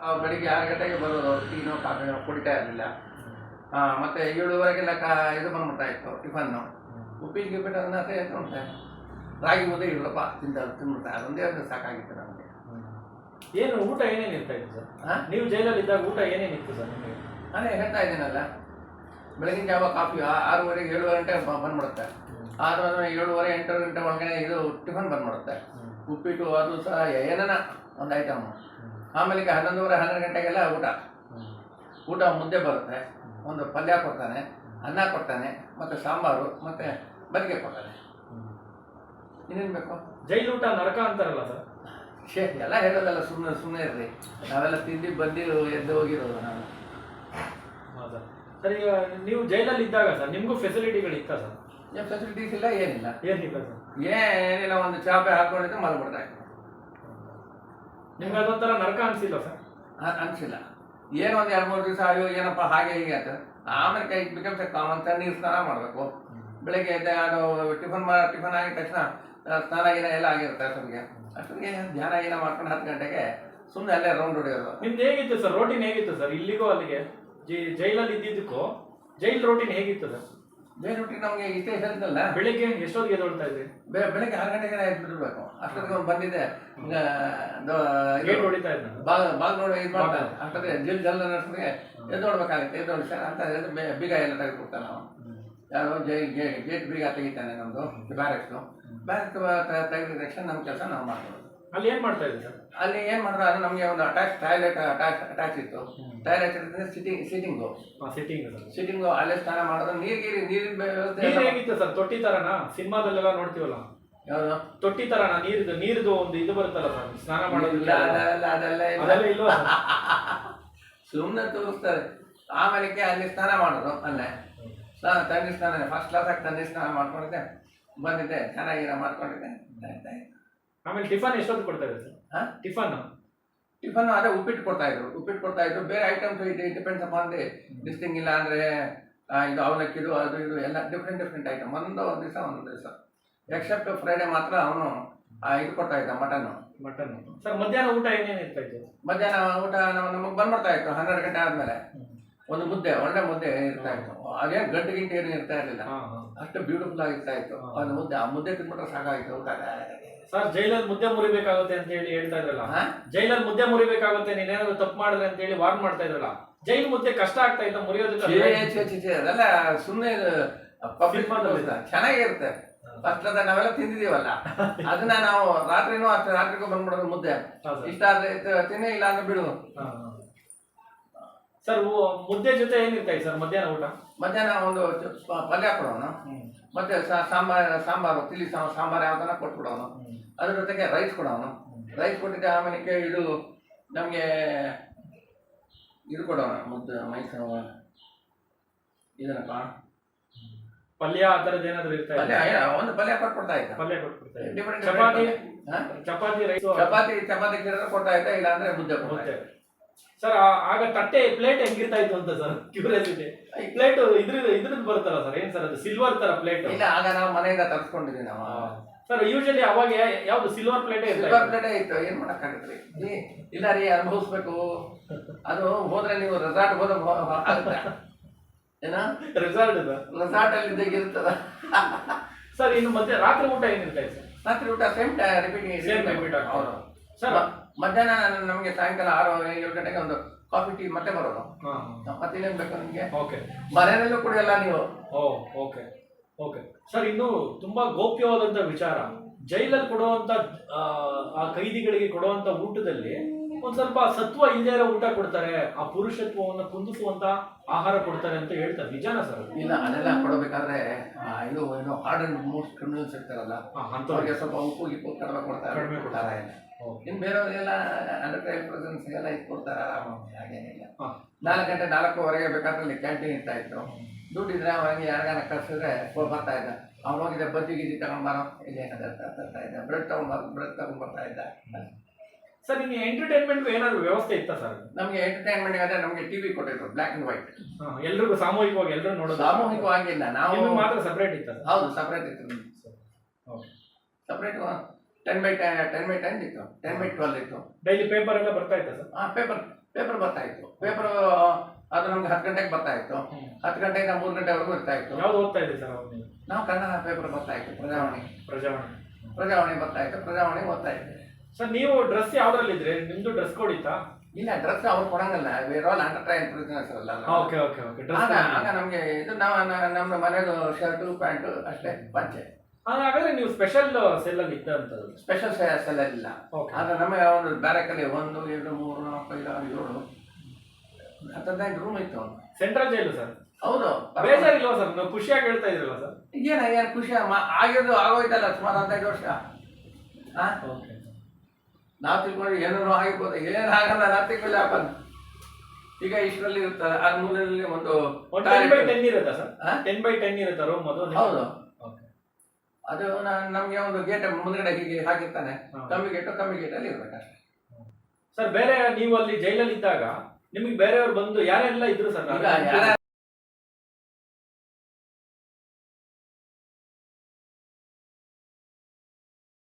ಆ, ಬೆಳಿಗ್ಗೆ ಆರು ಗಂಟೆಗೆ ಬರೋದು ಟೀನೋ ಕಾಫಿನೋ ಕುಡಿತಾ ಇರಲಿಲ್ಲ. ಮತ್ತೆ ಏಳುವರೆಗೆಲ್ಲ ಕಾ ಇದು ಬಂದ್ಬಿಡ್ತಾ ಇತ್ತು ಟಿಫನ್ನು. ಉಪ್ಪಿನ ಗಿಪ್ಪಿಟ್ಟು ಅದನ್ನ ಉಂಟೆ ರಾಗಿ ಮುದ್ದೆ ಇರಲಪ್ಪ ತಿಂದ ತಿಂದ್ಬಿಡ್ತಾ ಅದೊಂದೇ ಒಂದು ಸಾಕಾಗಿತ್ತು ನಮಗೆ. ಏನು ಊಟ ಏನೇನು ಇರ್ತಾ ಇತ್ತು ಸರ್? ಹಾ? ನೀವು ಜೈಲಲ್ಲಿ ಇದ್ದಾಗ ಊಟ ಏನೇನಿತ್ತು ಸರ್ ನಿಮಗೆ? ನಾನೇ ಹೇಳ್ತಾ ಇದ್ದೀನಲ್ಲ ಬೆಳಗಿನ ಜಾವ ಕಾಫಿ ಆರೂವರೆಗೆ ಏಳುವರೆ ಗಂಟೆ ಬಂದ್ಬಿಡುತ್ತೆ. ಆದ್ಮೇಲೆ ಏಳುವರೆ ಎಂಟು ಗಂಟೆ ಒಳಗಡೆ ಇದು ಟಿಫನ್ ಬಂದ್ಬಿಡುತ್ತೆ. ಉಪ್ಪಿಟ್ಟು ಅದು ಸಹ ಏನನ ಒಂದು ಐಟಮ್ ಆಮೇಲೆ ಈಗ ಹನ್ನೊಂದುವರೆ ಹನ್ನೆರಡು ಗಂಟೆಗೆಲ್ಲ ಊಟ. ಊಟ ಮುದ್ದೆ ಬರುತ್ತೆ. ಒಂದು ಪಲ್ಯ ಕೊಡ್ತಾನೆ ಅನ್ನ ಕೊಡ್ತಾನೆ ಮತ್ತು ಸಾಂಬಾರು ಮತ್ತು ಬದಿಗೆ ಕೊಡ್ತಾನೆ. ಇನ್ನೇನು ಬೇಕು? ಜೈಲು ಊಟ ನರಕ ಅಂತಾರಲ್ಲ ಸರ್? ಶೇ ಎಲ್ಲ ಹೇಳೋದಲ್ಲ ಸುಮ್ಮನೆ ಸುಮ್ಮನೆ ಇರ್ರಿ ನಾವೆಲ್ಲ ತಿಂದು ಬಂದು ಎದ್ದು ಹೋಗಿರೋದು ನಾನು ಹೌದಾ ಸರ್? ಈಗ ನೀವು ಜೈಲಲ್ಲಿ ಇದ್ದಾಗ ಸರ್ ನಿಮಗೂ ಫೆಸಿಲಿಟಿಗಳು ಇತ್ತ ಸರ್? ಏನು ಫೆಸಿಲಿಟೀಸ್ ಇಲ್ಲ ಏನಿಲ್ಲ. ಏನಿಲ್ಲ ಸರ್. ಏನಿಲ್ಲ ಒಂದು ಚಾಪೆ ಹಾಕೊಂಡಿದ್ದು ಮಲ್ಬಿಡ್ತಾ ಇತ್ತು ನಿಮ್ಗೆ ಅದೊಂಥರ ನರಕ ಅನಿಸಿಲ್ಲ ಸರ್? ಅನಿಸಿಲ್ಲ. ಏನೋ ಒಂದು ಎರಡು ಮೂರು ದಿವಸ ಅಯ್ಯೋ ಏನಪ್ಪ ಹಾಗೆ ಹೀಗೆ ಅಂತ. ಆಮೇಲೆ ಕೈ ಬಿಕಮ್ಸ್ ಕಾಮನ್ ನೀರು ಸ್ನಾನ ಮಾಡಬೇಕು. ಬೆಳಗ್ಗೆ ಎದ್ದೆ ಅದು ಟಿಫನ್ ಮಾ ಟಿಫನ್ ಆಗಿದ ತಕ್ಷಣ ಸ್ನಾನ ಗೀನ ಎಲ್ಲ ಆಗಿರುತ್ತೆ ಅಷ್ಟೊಂದಿಗೆ ಅಷ್ಟೊಂದಿಗೆ ಧ್ಯಾನ ಗೀನ ಮಾಡ್ಕೊಂಡು ಹತ್ತು ಗಂಟೆಗೆ ಸುಮ್ಮನೆ ಅಲ್ಲೇ ರೌಂಡ್ ಹೊಡೆಯೋದು. ನಿಮ್ದು ಹೇಗಿತ್ತು ಸರ್? ರೋಟೀನ್ ಹೇಗಿತ್ತು ಸರ್? ಇಲ್ಲಿಗೂ ಅಲ್ಲಿಗೆ? ಜೈ- ಜೈಲಲ್ಲಿ ಇದ್ದಿದ್ದಕ್ಕೂ ಜೈಲ್ ರೋಟೀನ್ ಹೇಗಿತ್ತು ಸರ್? ಬೇರೆ ನಮಗೆ ಇಷ್ಟೇ ಹೇಳಿದ್ನಲ್ಲ ಬೆಳಿಗ್ಗೆ ಎಷ್ಟೊತ್ತಿಗೆ ಎದ್ದೊಳ್ತಾ ಇದ್ರಿ? ಬೆ- ಬೆಳಗ್ಗೆ ಆರು ಗಂಟೆಗೆ ಬಿಡಬೇಕು ಅಷ್ಟೊತ್ತಿಗೆ ಅವ್ನು ಬಂದಿದ್ದೆ. ಗೇಟ್ ಹೊಡಿತಾ ಇದ್ದ ಬಾಗ್ ಬಾಗ್ ನೋಡಿ ಇದು ಮಾಡ್ತಾನೆ ಅಷ್ಟೊತ್ತಿಗೆ ಜಿಲ್ ಜಲ್ ಅನ್ನೋಷ್ಟೊತ್ತಿಗೆ ಎದ್ದು ನೋಡ್ಬೇಕಾಗುತ್ತೆ ಎದ್ದು ಸರ್ ಅಂತ ಹೇಳಿದ್ರೆ ಬೀಗ ಎಲ್ಲ ತೆಗೆದುಕೊಡ್ತಾನೆ ನಾವು ಯಾರು ಜೈ ಗೇಟ್ ಬೀಗ ತೆಗಿತಾನೆ ನಮ್ಮದು ಬ್ಯಾರೆಕ್ಸು. ಬ್ಯಾರೆಕ್ಸ್ ತೆಗೆದ ತಕ್ಷಣ ನಮ್ಮ ಕೆಲಸ ನಾವು ಮಾಡ್ಬೋದು. ಅಲ್ಲಿ ಏನ್ ಮಾಡ್ತಾ ಇದ್ರಿ ಸರ್? ಅಲ್ಲಿ ಏನು ಮಾಡಿದ್ರು ಅದು ನಮಗೆ ಒಂದು ಅಟ್ಯಾಚ್ ಟಾಯ್ಲೆಟ್ ಅಟ್ಯಾಚ್ ಅಟ್ಯಾಚ್ ಇತ್ತು. ಟಾಯ್ಲೆಟ್ ಇರ್ತದೆ ಸಿಟಿಂಗ್ ಸಿಟಿಂಗು ಸಿಟ್ಟಿಂಗ್ ಸಿಟಿಂಗು ಅಲ್ಲೇ ಸ್ನಾನ ಮಾಡೋದು. ನೀರು ಗೀರಿ ನೀರಿನ ವ್ಯವಸ್ಥೆ ನೀರ್ ಎಲ್ಲ- ಹೇಗಿತ್ತು ಸರ್? ತೊಟ್ಟಿ ತರನಾ? ಸಿನಿಮಾದಲ್ಲೆಲ್ಲ ನೋಡ್ತೀವಲ್ಲ? ಯಾವ್ದು? ತೊಟ್ಟಿ ತರನಾ? ನೀರ್ದು ನೀರ್ದು ಒಂದು ಇದು ಬರುತ್ತಲ್ಲ ಸರ್? ಸ್ನಾನ ಮಾಡೋದಿಲ್ಲ ಅದೆಲ್ಲ ಅದೆಲ್ಲ ಇಲ್ಲ. ಅದೆಲ್ಲ ಇಲ್ವಾ ಸರ್? ಸುಮ್ಮನೆ ತೋರಿಸ್ತಾರೆ. ಆಮೇಲೆ ಅಲ್ಲಿ ಸ್ನಾನ ಮಾಡೋದು ಅಲ್ಲೇ. ಸ್ನಾನ ತಂದೆ ಸ್ನಾನ ಫಸ್ಟ್ ಕ್ಲಾಸ್ ಆಗಿ ತಣ್ಣೀರು ಸ್ನಾನ ಮಾಡ್ಕೊಂಡಿದ್ದೆ. ಬಂದಿದ್ದೆ ಚೆನ್ನಾಗಿರ ಮಾಡ್ಕೊಂಡಿದ್ದೆ. ಆಯ್ತಾ. ಆಮೇಲೆ ಟಿಫನ್ ಎಷ್ಟೊತ್ತು ಕೊಡ್ತಾ ಇದ್ದಾರೆ ಸರ್? ಟಿಫನ್ ಟಿಫನ್ ಅದೇ ಉಪ್ಪಿಟ್ಟು ಕೊಡ್ತಾ ಇದ್ರು. ಉಪ್ಪಿಟ್ಟು ಕೊಡ್ತಾ ಇದ್ರು. ಬೇರೆ ಐಟಮ್ಸ್ ಇದು ಡಿಪೆಂಡ್ಸ್ ಅಪಾನ್ ದಿ ಡಿಸ್ಟಿಂಗ್ ಇಲ್ಲ ಅಂದ್ರೆ ಇದು ಅವಲಕ್ಕಿದು ಅದು ಇದು ಎಲ್ಲ ಡಿಫ್ರೆಂಟ್ ಡಿಫ್ರೆಂಟ್ ಐಟಮ್ ಒಂದು ದಿವಸ ಒಂದು ದಿವಸ. ಎಕ್ಸೆಪ್ಟ್ ಫ್ರೈಡೇ ಮಾತ್ರ ಅವನು ಇದು ಕೊಡ್ತಾ ಇದ್ದ ಮಟನ್ ಮಟನ್ ಸರ್ ಮಧ್ಯಾಹ್ನ ಊಟ ಏನೇನು ಇರ್ತಾ ಇತ್ತು? ಮಧ್ಯಾಹ್ನ ಊಟ ನಮಗೆ ಬಂದ್ಬಿಡ್ತಾ ಇತ್ತು ಹನ್ನೆರಡು ಗಂಟೆ ಆದ್ಮೇಲೆ. ಒಂದು ಮುದ್ದೆ ಒಳ್ಳೆ ಮುದ್ದೆ ಇರ್ತಾ ಇತ್ತು. ಅದೇನು ಗಂಟು ಗಿಂಟೆ ಏನು ಇರ್ತಾ ಇರಲಿಲ್ಲ. ಅಷ್ಟು ಬ್ಯೂಟಿಫುಲ್ ಆಗಿರ್ತಾ ಇತ್ತು. ಒಂದು ಮುದ್ದೆ ಆ ಮುದ್ದೆ ತಿನ್ಬಿಟ್ರೆ ಸಾಕಾಗಿತ್ತು ಊಟ. ಸರ್ ಜೈಲಲ್ಲಿ ಮುದ್ದೆ ಮುರಿಬೇಕಾಗುತ್ತೆ ಅಂತ ಹೇಳಿ ಹೇಳ್ತಾ ಇದ್ರಲ್ಲ? ಜೈಲಲ್ಲಿ ಮುದ್ದೆ ಮುರಿಬೇಕಾಗುತ್ತೆ ನೀನೇನಾದ್ರು ತಪ್ಪು ಮಾಡಿದ್ರೆ ಅಂತ ಹೇಳಿ ವಾರ್ನ್ ಮಾಡ್ತಾ ಇದ್ರಲ್ಲ. ಜೈಲ್ ಮುದ್ದೆ ಕಷ್ಟ ಆಗ್ತಾ ಇತ್ತು ಮುರಿಯೋದಕ್ಕೆ ಸುಮ್ನೆ ಅದೆಲ್ಲ ಸುಮ್ಮನೆ ಪಬ್ಲಿಕ್. ಚೆನ್ನಾಗಿರುತ್ತೆ. ಫಸ್ಟ್ ಅದ ನಾವೆಲ್ಲ ತಿಂದಿದೀವಲ್ಲ ಅದನ್ನ ನಾವು ರಾತ್ರಿನೂ ಅಷ್ಟೇ ರಾತ್ರಿಗೂ ಬಂದ್ಬಿಡೋದು ಮುದ್ದೆ. ಇಷ್ಟ ಆದ್ರೆ ತಿನ್ನೇ ಇಲ್ಲ ಅಂದ್ರೆ ಬಿಡು. ಸರ್ ಮುದ್ದೆ ಜೊತೆ ಏನಿರ್ತಾ ಸರ್ ಮಧ್ಯಾಹ್ನ ಊಟ? ಮಧ್ಯಾಹ್ನ ಒಂದು ಚ- ಪ- ಪಲ್ಯ ಕೊಡೋಣ. ಮತ್ತೆ ಸಾ- ಸಾಂಬಾರ್ ಸಾಂಬಾರು ತಿಳಿ ಸಾ- ಸಾಂಬಾರು ಯಾವ್ದನ್ನ ಕೊಟ್ಬಿಡೋನು ಅದ್ರ ಜೊತೆಗೆ ರೈಸ್ ಕೊಡೋಣ. ರೈಸ್ ಕೊಟ್ಟಿದ್ದೆ ಆಮೇಲೆ ಇದು ನಮಗೆ ಇದು ಕೊಡೋಣ ಮುದ್ದೆ ಮೈಸೂರು. ಇದನ್ನಪ್ಪ ಪಲ್ಯ ಆ ಥರದ್ದು ಏನಾದ್ರು ಇರ್ತಾ ಪಲ್ಯ ಇದೆ ಏ- ಒಂದು ಪಲ್ಯ ಕೊಟ್ಬಿಡ್ತಾ ಇದ್ದ. ಪಲ್ಯ ಕೊಟ್ಬಿಡ್ತಾ ಇದ್ರು. ಡಿಫ್ರೆಂಟ್ ಚಪಾತಿ? ಹಾ? ಚಪಾತಿ ರೈಸ್ ಚಪಾತಿ ಚಪಾತಿ ಗಿಡ ಕೊಡ್ತಾ ಇದ್ದ ಇಲ್ಲ ಅಂದ್ರೆ ಮುದ್ದೆ ಕೊಡ್ತಾ ಮುದ್ದೆ. ಇದ್ದ. ಸರ್ ಆಗ ತಟ್ಟೆ ಪ್ಲೇಟ್ ಹೆಂಗಿರ್ತಾ ಇತ್ತು ಅಂತ ಸರ್ ಕ್ಯೂರಿಯಾಸಿಟಿ ಪ್ಲೇಟ್ ಇದ್ರಿಂದ ಇದ್ರಿಂದ ಬರ್ತಾರ ಸರ್ ಏನ್ ಸರ್ ಅದು ಸಿಲ್ವರ್ ತರ ಪ್ಲೇಟ್ ಇಲ್ಲ ಆಗ ನಾವು ಮನೆಯಿಂದ ತರಿಸ್ಕೊಂಡಿದ್ವಿ ನಾವು. ಸರ್ ಯೂಶಲಿ ಅವಾಗ ಯಾವ್ದು ಸಿಲ್ವರ್ ಪ್ಲೇಟ್ ಸಿಲ್ವರ್ ಪ್ಲೇಟ್ ಇತ್ತು? ಏನ್ ಮಾಡಕ್ಕಾಗತ್ರಿ ಇಲ್ಲ ರೀ ಅನುಭವಿಸ್ಬೇಕು. ಅದು ಹೋದ್ರೆ ನೀವು ರೆಸಾರ್ಟ್ ಹೋದ್ರೆ ಏನ? ರೆಸಾರ್ಟ್ ರೆಸಾರ್ಟ್ ಅಲ್ಲಿ ಇದ್ದಾಗ ಇರ್ತದ. ಸರ್ ಇನ್ನು ಮತ್ತೆ ರಾತ್ರಿ ಊಟ ಏನಿರ್ತಾ ಸರ್ ರಾತ್ರಿ ಊಟ same repeat same repeat. Sir ಮಧ್ಯಾಹ್ನ ನಮಗೆ ಸಾಯಂಕಾಲ ಆರು ಏಳು ಗಂಟೆಗೆ ಒಂದು ಕಾಫಿ ಟೀ ಮತ್ತೆ ಬರೋದು ಮತ್ತೆ ಇನ್ನೇನ್ ಬೇಕು ನಿಮಗೆ? ಓಕೆ. ಮನೆಯಲ್ಲೂ ಕುಡಿಯಲ್ಲ ನೀವು? ಓ ಓಕೆ. ಓಕೆ. ಸರ್ ಇನ್ನು ತುಂಬಾ ಗೋಪ್ಯವಾದಂತ ವಿಚಾರ. ಜೈಲಲ್ಲಿ ಕೊಡುವಂತ ಆ, ಆ ಕೈದಿಗಳಿಗೆ ಕೊಡುವಂತ ಊಟದಲ್ಲಿ ಒಂದ್ ಸ್ವಲ್ಪ ಸತ್ವ ಇಲ್ಲದೆ ಇರೋ ಊಟ ಕೊಡ್ತಾರೆ ಆ ಪುರುಷತ್ವವನ್ನು ಕುಂದಿಸುವಂತ ಆಹಾರ ಕೊಡ್ತಾರೆ ಅಂತ ಹೇಳ್ತಾರೆ ನಿಜಾನ ಸರ್ ಇಲ್ಲ ಅದೆಲ್ಲ ಕೊಡಬೇಕಾದ್ರೆ ಆ, ಇದು ಏನು ಹಾರ್ಡ್ ಅಂಡ್ ಮೋಸ್ಟ್ ಕ್ರಿಮಿನಲ್ಸ್ ಇರ್ತಾರಲ್ಲ ಅಂತವ್ರಿಗೆ ಸ್ವಲ್ಪ ಉಪ್ಪು ಗಿಪ್ಪು ಕಡಿಮೆ ಕೊಡ್ತಾರೆ ಕಡಿಮೆ ಕೊಡ್ತಾರೆ. ಇನ್ನು ಬೇರೆಯವ್ರಿಗೆಲ್ಲ ಅಂಡರ್ ಟೈಮ್ ಪ್ರೆಸೆನ್ಸ್ ಎಲ್ಲ ಇದು ಕೊಡ್ತಾರೆ ಆರಾಮಾಗಿ ಹಾಗೇನಿಲ್ಲ ಹಾ. ನಾಲ್ಕು ಗಂಟೆ ನಾಲ್ಕೂವರೆಗೆ ಬೇಕಾದ್ರೆ ಅಲ್ಲಿ ಕ್ಯಾಂಟೀನ್ ಇರ್ತಾ ಇತ್ತು ದುಡ್ಡಿದ್ರೆ ಅವಾಗ ಯಾರಿಗಾನ ಕಳ್ಸಿದ್ರೆ ಬರ್ತಾ ಇದ್ದ ಅವ್ನು ಹೋಗಿದ್ದೆ ಬಜ್ಜಿ ಗಿಜ್ಜಿ ತಗೊಂಡ್ಬಾರೋ ಇಲ್ಲಿ ತರ್ತಾ ಇದ್ದ ಬ್ರೆಡ್ ತಗೊಂಡ್ಬಾರ ಬ್ರೆಡ್ ತಗೊಂಡ್ಬರ್ತಾ ಇದ್ದ ಸರ್ ನಿಮಗೆ ಎಂಟರ್ಟೈನ್ಮೆಂಟ್ ಏನಾದ್ರು ವ್ಯವಸ್ಥೆ ಇತ್ತಾ ಸರ್ ನಮಗೆ ಎಂಟರ್ಟೈನ್ಮೆಂಟ್ ಆದ್ರೆ ನಮಗೆ ಟಿವಿ ಕೊಟ್ಟಿದ್ರು ಬ್ಲ್ಯಾಕ್ ಅಂಡ್ ವೈಟ್ ಎಲ್ರಿಗೂ ಸಾಮೂಹಿಕವಾಗಿ ಎಲ್ಲರೂ ನೋಡೋದು ಸಾಮೂಹಿಕವಾಗಿಲ್ಲ ನಾವು ನಿಮ್ಗೆ ಮಾತ್ರ ಸಪ್ರೇಟ್ ಇತ್ತು ಹೌದು ಸಪ್ರೇಟ್ ಇತ್ತು okay. Separate ten by ten by ten ಇತ್ತು ಟೆನ್ ಬೈ ಟ್ವೆಲ್ ಇತ್ತು. ಡೈಲಿ ಪೇಪರ್ ಎಲ್ಲ ಬರ್ತಾ ಇತ್ತು ಸರ್ ಹಾಂ ಪೇಪರ್ ಪೇಪರ್ ಬರ್ತಾ ಇತ್ತು. ಪೇಪರ್ ಅದು ನಮ್ಗೆ ಹತ್ತು ಗಂಟೆಗೆ ಬರ್ತಾ ಇತ್ತು. ಹತ್ತು ಗಂಟೆಯಿಂದ ಮೂರು ಗಂಟೆವರೆಗೂ ಇರ್ತಾ ಇತ್ತು. ಯಾವ್ದು ಓದ್ತಾ ಇದೆ ಸರ್ ನಾವು? ಕನ್ನಡ ಪೇಪರ್ ಬರ್ತಾ ಇತ್ತು ಪ್ರಜಾವಾಣಿ. ಪ್ರಜಾವಾಣಿ. ಪ್ರಜಾವಾಣಿ ಬರ್ತಾ ಇತ್ತು ಪ್ರಜಾವಾಣಿ ಓದ್ತಾ ಇದ್ದೆ ಸರ್ ನೀವು ಡ್ರೆಸ್ ಯಾವ್ದ್ರಲ್ಲಿ ಇದ್ರಿ? ನಿಮ್ದು ಡ್ರೆಸ್ ಕೋಡ್ ಇತ್ತಾ? ಇಲ್ಲ ಡ್ರೆಸ್ ಅವ್ರು ಕೊಡಂಗಲ್ಲ. We're all under trial prisoners ಅಲ್ಲ ಓಕೆ ಓಕೆ ಓಕೆ ಡ್ರೆಸ್ ಆಗ ನಮಗೆ ಇದು ನಾವು ನಮ್ಮ ಮನೆಯದು ಶರ್ಟು ಪ್ಯಾಂಟು ಅಷ್ಟೇ ಪಂಚೆ ಹಾಗಾದ್ರೆ ನೀವು ಸ್ಪೆಷಲ್ ಸೆಲ್ ಅಲ್ಲಿ ಇದ್ದಂತದ್ದು. ಸ್ಪೆಷಲ್ ಸೆಲ್ ಇಲ್ಲ. ಓಕೆ ಆದ್ರೆ ನಮಗೆ ಒಂದು ಬ್ಯಾರಕಲ್ಲಿ ಒಂದು ಎರಡು ಮೂರು ನಾಲ್ಕು ಐದು ಆರು ಏಳು. ಹತ್ತದೈದು ರೂಮ್ ಇತ್ತು ಸೆಂಟ್ರಲ್ ಜೈಲು ಸರ್ ಹೌದು. ಬೇಜಾರಿಲ್ವಾ ಸರ್ ನೀವು ಖುಷಿಯಾಗಿ ಹೇಳ್ತಾ ಇದ್ರಲ್ಲ ಸರ್ ಏನ ಏನು ಖುಷಿ? ಆಗಿರೋದು ಆಗೋಯ್ತಲ್ಲ ಸುಮಾರು ಹದಿನೈದು ವರ್ಷ. ಹಾಂ ಓಕೆ ನಾವು ತಿಳ್ಕೊಂಡು ಏನೇನೋ ಆಗಿರ್ಬೋದು. ಏನಾಗಲ್ಲ ನಾ ವಿಲ್ ಹ್ಯಾಪನ್ ಈಗ ಇಷ್ಟರಲ್ಲಿ ಇರುತ್ತೆ ಆ ಮೂಲೆಯಲ್ಲಿ ಒಂದು ಟೆನ್ ಬೈ ಟೆನ್ ಇರುತ್ತಾ ಸರ್? ಟೆನ್ ಬೈ ಟೆನ್ ಇರುತ್ತಾ ರೂಮ್ ಅದು ಹೌದು. ಓಕೆ ಅದು ನಮಗೆ ಒಂದು ಗೇಟ್ ಮುಂದ್ಗಡೆ ಹೀಗೆ ಹಾಕಿರ್ತಾನೆ. ಕಮ್ಮಿ ಗೇಟು ಕಮ್ಮಿ ಗೇಟಲ್ಲಿ ಇರ್ಬೇಕಷ್ಟೇ ಸರ್ ಬೇರೆ ನೀವು ಅಲ್ಲಿ ಜೈಲಲ್ಲಿ ಇದ್ದಾಗ ನಿಮಗೆ ಬೇರೆಯವ್ರು ಬಂದು ಯಾರೆಲ್ಲ ಇದ್ರು ಸರ್?